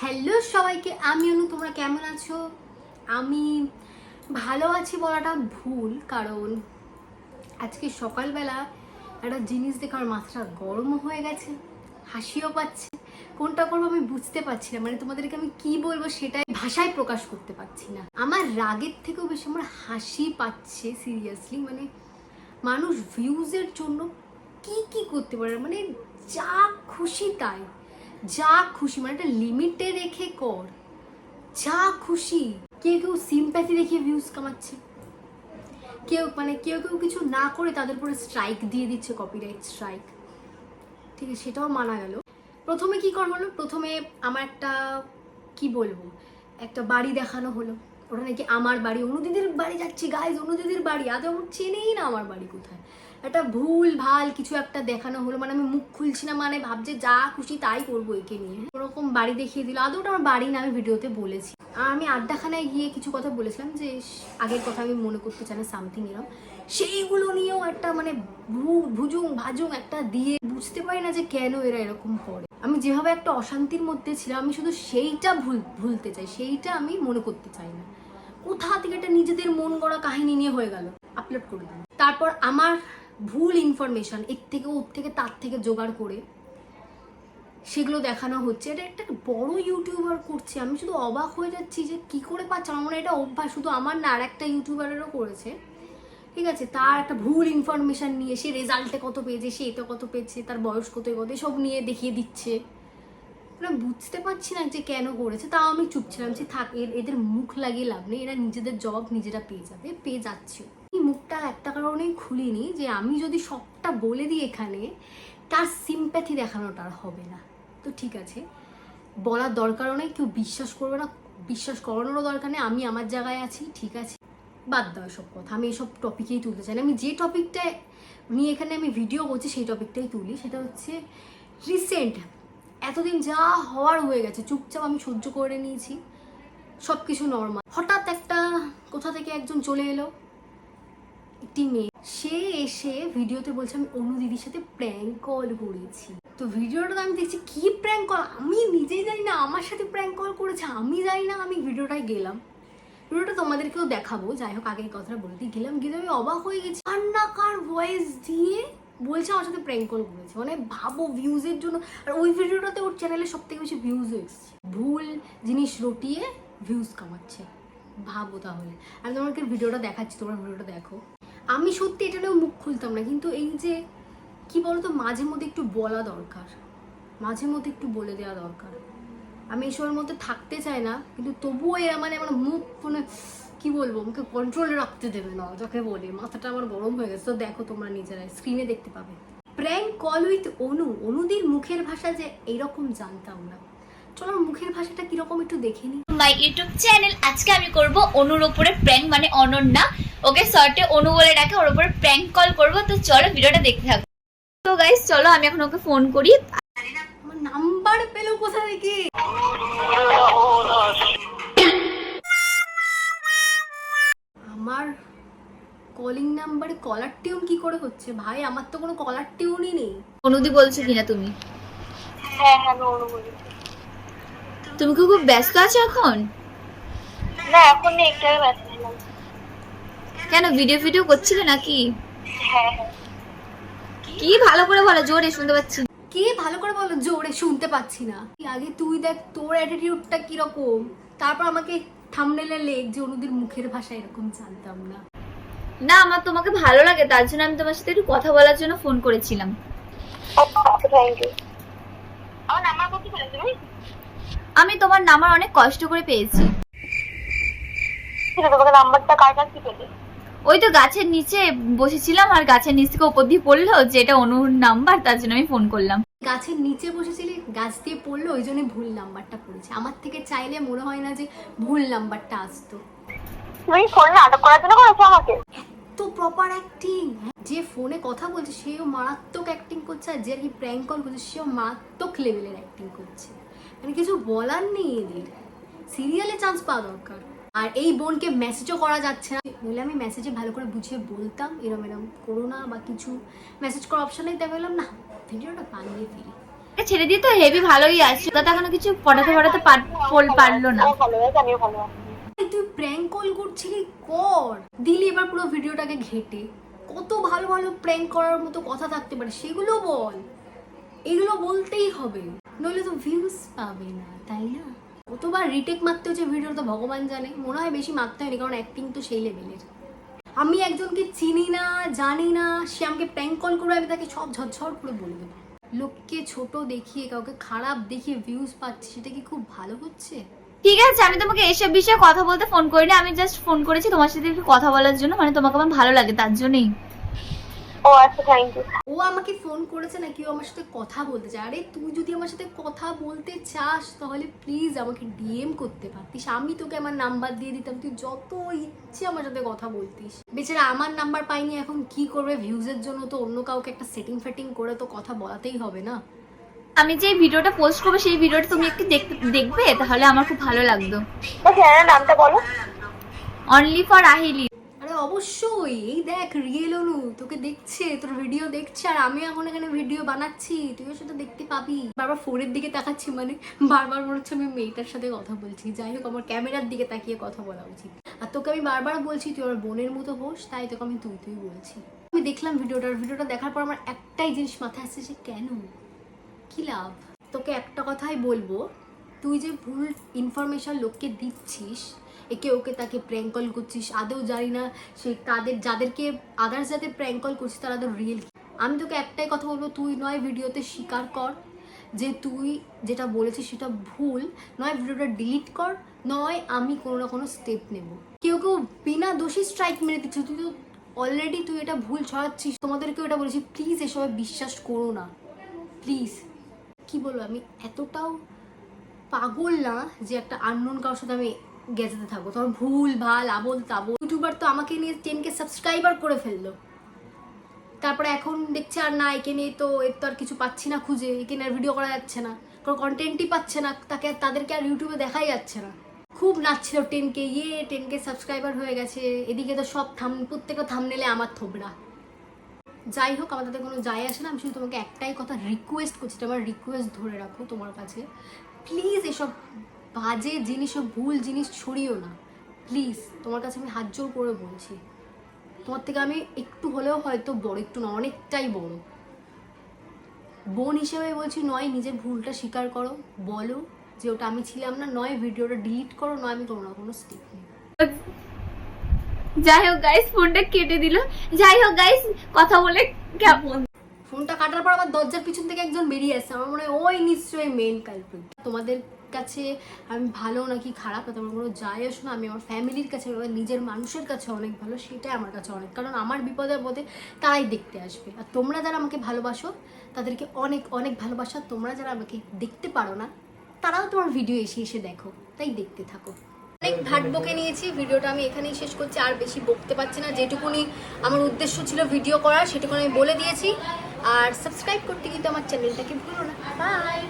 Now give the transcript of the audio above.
Hello সবাইকে, আমি অনু, তোমরা কেমন আছো? আমি ভালো আছি বলাটা ভুল, কারণ আজকে সকালবেলা একটা জিনিস দেখে আমার মাথাটা গরমও হয়ে গেছে, হাসিও পাচ্ছে। কোনটা করব আমি বুঝতে পারছি না মানে তোমাদেরকে আমি কি বলব সেটাই ভাষায় প্রকাশ করতে পারছি না। আমার রাগের থেকেও বেশি আমার হাসি পাচ্ছে সিরিয়াসলি মানে মানুষ ভিউজের জন্য কি কি করতে পারে মানে যা খুশি তাই। যা খুশি মানে একটা লিমিটে রেখে কর। যা খুশি। কেউ কেউ সিম্প্যাথি দেখিয়ে ভিউজ কামাচ্ছে। কেউ মানে কেউ কেউ কিছু না করে তাদের উপরে স্ট্রাইক দিয়ে দিচ্ছে কপিরাইট স্ট্রাইক ঠিক আছে, সেটাও মানা গেল। প্রথমে কি করা হলো? প্রথমে আমার একটা, কি বলব? একটা বাড়ি দেখানো হলো। ওটা নাকি আমার বাড়ি। অনুদিদির বাড়ি যাচ্ছি গাইজ অনুদিদির বাড়ি। আদৌ চেনেই না আমার বাড়ি কোথায়। একটা ভুল, ভালো কিছু একটা দেখানো হলো। মানে আমি মুখ খুলছি না মানে ভাবছে যা খুশি তাই করব একে নিয়ে। ওরকম বাড়ি দেখিয়ে দিল। আদৌ আমার বাড়ি না, আমি ভিডিওতে বলেছি। আর আমি আড্ডাখানায় গিয়ে কিছু কথা বলেছিলাম যে, আগের কথা আমি মনে করতে চাই না সামথিং এরকম সেইগুলো নিয়েও একটা মানে ভুজুং, ভাজুং একটা দিয়ে বুঝতে পারি না যে কেন এরা এরকম করে। আমি যেভাবে একটা অশান্তির মধ্যে ছিলাম, আমি শুধু সেইটা ভুল, ভুলতে চাই। সেইটা আমি মনে করতে চাই না। কোথা থেকে একটা নিজেদের মন গড়া কাহিনী নিয়ে হয়ে গেল? আপলোড করে দিলাম। তারপর আমার ভুল ইনফরমেশন এর থেকে ওর থেকে তার থেকে জোগাড় করে সেগুলো দেখানো হচ্ছে। এটা একটা বড় ইউটিউবার করছে। আমি শুধু অবাক হয়ে যাচ্ছি যে কি করে পাচ্ছে? আমার এটা অভ্যাস। শুধু আমার না, আর একটা ইউটিউবারেরও করেছে। ঠিক আছে? তার একটা ভুল ইনফরমেশন নিয়ে সে রেজাল্টে কত পেয়েছে, সে এটা কত পেয়েছে, তার বয়স কত কত সব নিয়ে দেখিয়ে দিচ্ছে। মানে বুঝতে পারছি না যে কেন করেছে। তাও আমি চুপ ছিলাম যে থাক এদের মুখ লাগিয়ে লাভ নেই। এরা নিজেদের জবাব নিজেরা পেয়ে যাবে, পেয়ে যাচ্ছে। মুখটা একটা কারণেই খুলিনি যে আমি যদি সবটা বলে দিই এখানে, তার সিম্প্যাথি দেখানোটা আর হবে না। তো ঠিক আছে, বলার দরকারও নেই, কেউ বিশ্বাস করবে না, বিশ্বাস করানোরও দরকার নেই, আমি আমার জায়গায় আছি, ঠিক আছে। বাদ দাও এসব কথা, আমি এসব টপিকেই তুলতে চাই না। আমি যে টপিকটা নিয়ে এখানে আমি ভিডিও করছি, সেই টপিকটাই তুলি, সেটা হচ্ছে রিসেন্ট এতদিন যা হওয়ার হয়ে গেছে, চুপচাপ আমি সহ্য করে নিয়েছি সব কিছু নর্মাল হঠাৎ একটা কোথা থেকে একজন চলে এলো একটি মেয়ে। সে এসে ভিডিওতে বলছে, আমি অনু দিদির সাথে প্র্যাঙ্ক কল করেছি। তো ভিডিওটা তো আমি দেখছি, কি প্র্যাঙ্ক কল আমি নিজেই জানি না, আমার সাথে প্র্যাঙ্ক কল করেছে। আমি জানি না আমি ভিডিওটায় গেলাম। ভিডিওটা তোমাদেরকেও দেখাবো। যাই হোক আগে কথাটা বলতে গেলাম গেলে আমি অবাক হয়ে গেছি। কান্নাকার ভয়েস দিয়ে বলছে, আমার সাথে প্র্যাঙ্ক কল করেছে। মানে ভাবো ভিউজের জন্য। আর ওই ভিডিওটাতে ওর চ্যানেলে সব থেকে বেশি ভিউজ এসছে। ভুল জিনিস রটিয়ে ভিউজ কামাচ্ছে। ভাবো তাহলে। আমি তোমাকে ভিডিওটা দেখাচ্ছি, তোমার ভিডিওটা দেখো। আমি সত্যি এটা নিয়েও মুখ খুলতাম না, কিন্তু এই যে, কি বলতো, মাঝে মধ্যে একটু বলা দরকার। মাঝে মধ্যে একটু বলে দেওয়া দরকার। আমি এসবের মধ্যে থাকতে চাই না, কিন্তু তবুও এরা মানে আমার মুখ মানে কি বলব, মুখে কন্ট্রোলে রাখতে দেবে না, যাকে বলে। মাথাটা আমার গরম হয়ে গেছে, তো দেখো তোমরা নিজেরাই স্ক্রিনে দেখতে পাবে। প্র্যাঙ্ক কল উইথ অনু, অনুদির মুখের ভাষা যে এইরকম জানতাম না। চলো মুখের ভাষাটা কীরকম একটু দেখে নিই মাই ইউটিউব চ্যানেল আজকে আমি করব অনুর উপরে প্র্যাঙ্ক মানে অনন্যা। ওকে শর্টে অনু বলে ডাকে ওর উপরে প্র্যাঙ্ক কল করব। তো চলো ভিডিওটা দেখতে থাকো। তো গাইস চলো আমি এখন ওকে ফোন করি। নাম্বার পেল কোথা থেকে? আমার কলিং নাম্বারে কলার টিউন কি করে হচ্ছে? ভাই আমার তো কোনো কলার টিউনই নেই। অনুদি বলছো কিনা তুমি? হ্যাঁ হ্যাঁ অনু বলি তুমি কি খুব ব্যস্ত আছো এখন? না এখন নেই একটু ব্যস্ত কেন ভিডিও ভিডিও করছিলে নাকি? হ্যাঁ হ্যাঁ। কি ভালো করে বলো জোরে শুনতে পাচ্ছি। না। কে ভালো করে বলো জোরে শুনতে পাচ্ছি না। আগে তুই দেখ তোর অ্যাটিটিউডটা কীরকম। তারপর আমাকে থামনেলে লেখ যে অনুদের মুখের ভাষা এরকম জানতাম না। না আমার তোমাকে ভালো লাগে তার জন্য আমি তোমার সাথে একটু কথা বলার জন্য ফোন করেছিলাম। থ্যাংক ইউ আমার নাম্বার কত পেলে তুমি আমি তোমার নাম্বার অনেক কষ্ট করে পেয়েছি। ঠিক আছে তোমাকে নাম্বারটা কার কাছ থেকে পেলে ওই তো গাছের নিচে বসেছিলাম আর গাছের নিচ থেকে ওপর দিয়ে পড়ল যে এটা অনুর নাম্বার তার জন্য আমি ফোন করলাম। গাছের নিচে বসেছিলি গাছ দিয়ে পড়ল ওই জন্য ভুল নাম্বারটা পড়েছে। আমার থেকে চাইলে মনে হয় না যে ভুল নাম্বারটা আসতো। তুমি ফোনে নাটক করার জন্য করেছ আমাকে? তো প্রপার অ্যাক্টিং যে ফোনে কথা বলছে সেও মারাত্মক অ্যাক্টিং করছে আর যে আর কি প্র্যাঙ্ক কল করছে সেও মারাত্মক লেভেলের অ্যাক্টিং করছে। মানে কিছু বলার নেই এদের। সিরিয়ালে চান্স পাওয়া দরকার। আর এই বোনকে মেসেজও করা যাচ্ছে না। বলে আমি মেসেজে ভালো করে বুঝিয়ে বলতাম এরম এরম করো না বা কিছু। মেসেজ করার অপশন নেই। তাই বললাম না ভিডিওটা বানিয়ে ফেলি। ছেড়ে দিয়ে তো হেভি ভালোই আছে। তা তো এখনও কিছু পড়াতে পড়াতে পার- পারল না। তুই প্র্যাঙ্ক কল করছিলি কর। দিলি এবার পুরো ভিডিওটাকে ঘেটে। কত ভালো ভালো প্র্যাঙ্ক করার মতো কথা থাকতে পারে সেগুলো বল। এগুলো বলতেই হবে। নইলে তো ভিউজ পাবে না, তাই না? কতবার রিটেক মারতে হচ্ছে ভিডিও তো ভগবান জানে। মনে হয় বেশি মারতে হয়নি, কারণ অ্যাক্টিং তো সেই লেভেলের আমি একজনকে চিনি না, জানি না, সে আমাকে প্র্যাঙ্ক কল করে আমি তাকে সব ঝরঝর করে বলে দেবো। লোককে ছোট দেখিয়ে, কাউকে খারাপ দেখিয়ে ভিউজ পাচ্ছে, সেটা কি খুব ভালো হচ্ছে? ঠিক আছে, আমি তোমাকে এসব বিষয়ে কথা বলতে ফোন করিনি, আমি জাস্ট ফোন করেছি তোমার সাথে একটু কথা বলার জন্য মানে তোমাকে আমার ভালো লাগে, তার জন্যই। ও আচ্ছা থ্যাংক ইউ ও আমাকে ফোন করেছে না কেউ আমার সাথে কথা বলতে চায়। আরে তুই যদি আমার সাথে কথা বলতে চাস তাহলে প্লিজ আমাকে ডিএম করতে পারতিস। আমি তোকে আমার নাম্বার দিয়ে দিতাম। তুই যত ইচ্ছে আমার সাথে কথা বলতিস। বেচারা আমার নাম্বার পাইনি এখন কি করবে? ভিউজের জন্য তো অন্য কাউকে একটা সেটিং ফেটিং করে তো কথা বলাতেই হবে না। আমি যে ভিডিওটা পোস্ট করব সেই ভিডিওটা তুমি একটু দেখ- দেখবে তাহলে আমার খুব ভালো লাগতো। চ্যানেলের নামটা বলো। অনলি ফর আহিলি অবশ্যই। এই দেখ রিয়েল অনু তোকে দেখছে, তোর ভিডিও দেখছে, আর আমি এখন এখানে ভিডিও বানাচ্ছি, তুইও সেটা দেখতে পাবি। বারবার ফোনের দিকে তাকাচ্ছি মানে বারবার মনে হচ্ছে আমি মেয়েটার সাথে কথা বলছি। যাই হোক, আমার ক্যামেরার দিকে তাকিয়ে কথা বলা উচিত। আর তোকে আমি বারবার বলছি, তুই আমার বোনের মতো হোস, তাই তোকে আমি তুই তুই বলছি। আমি দেখলাম ভিডিওটার ভিডিওটা দেখার পর আমার একটাই জিনিস মাথায় আসছে যে, কেন? কি লাভ? তোকে একটা কথাই বলব, তুই যে ভুল ইনফরমেশন লোককে দিচ্ছিস একে ওকে তাকে প্র্যাঙ্ক কল করছিস, আদৌ জানি না সে তাদের, যাদেরকে আদার্স যাদের প্র্যাঙ্ক কল করছিস তারা তো রিয়েল আমি তোকে একটাই কথা বলব, তুই নয় ভিডিওতে স্বীকার কর যে তুই যেটা বলেছিস সেটা ভুল, নয় ভিডিওটা ডিলিট কর, নয় আমি কোনো না কোনো স্টেপ নেব। কেউ কেউ বিনা দোষী স্ট্রাইক মেরে দিচ্ছে, তুই তো অলরেডি তুই এটা ভুল ছড়াচ্ছিস। তোমাদেরকেও এটা বলেছি প্লিজ এসবে বিশ্বাস করো না। প্লিজ কি বলব, আমি এতটাও পাগল না যে একটা আননোন কারোর সাথে আমি গেজাতে থাকব। তোমার ভুল, ভালো আবল তাবল ইউটিউবার তো আমাকে নিয়ে টেনকে সাবস্ক্রাইবার করে ফেলল। তারপরে এখন দেখছে আর না, একে নিয়ে তো এর তো আর কিছু পাচ্ছি না খুঁজে, একে আর ভিডিও করা যাচ্ছে না। কোনো কন্টেন্টই পাচ্ছে না, তাকে তাদেরকে আর ইউটিউবে দেখাই যাচ্ছে না। খুব নাচছিল টেনকে ইয়ে টেনকে সাবস্ক্রাইবার হয়ে গেছে। এদিকে তো সব থাম, প্রত্যেকটা থামনেলে আমার থোবড়া। যাই হোক, আমার তাতে কোনো যায় আসে না। আমি শুধু তোমাকে একটাই কথা রিকোয়েস্ট করছি আমার রিকোয়েস্ট ধরে রাখো তোমার কাছে। প্লিজ এসব বাজে জিনিস ও ভুল জিনিস ছড়িও না। প্লিজ তোমার কাছে আমি হাত জোর করে বলছি। তোমার থেকে আমি একটু হলেও হয়তো বড় একটু না অনেকটাই বড়। বোন হিসেবে বলছি নয় নিজের ভুলটা স্বীকার করো বলো যে ওটা আমি ছিলাম না নয় ভিডিওটা ডিলিট করো নয় আমি না কোনো স্টেপ নেই। যাই হোক গাইস ফোনটা কেটে দিল। যাই হোক গাইস কথা বলে কেমন? ফোনটা কাটার পর আবার দরজার পিছন থেকে একজন বেরিয়ে আসছে আমার মনে হয় ওই নিশ্চয়ই মেন কালপ্রিট তোমাদের কাছে আমি ভালো নাকি খারাপ তাতে আমার কোনো যায় আসো না। আমি আমার ফ্যামিলির কাছে নিজের মানুষের কাছে অনেক ভালো, সেটাই আমার কাছে অনেক। কারণ আমার বিপদে আপদে তারাই দেখতে আসবে। আর তোমরা যারা আমাকে ভালোবাসো, তাদেরকে অনেক অনেক ভালোবাসা। তোমরা যারা আমাকে দেখতে পারো না, তারাও তোমার ভিডিও এসে এসে দেখো। তাই দেখতে থাকো। অনেক ভাট বকে নিয়েছি। ভিডিওটা আমি এখানেই শেষ করছি। আর বেশি বকতে পারছি না। যেটুকুনি আমার উদ্দেশ্য ছিল ভিডিও করার, সেটুকুনি আমি বলে দিয়েছি। আর সাবস্ক্রাইব করতে কিন্তু আমার চ্যানেলটাকে ভুলো না। বাই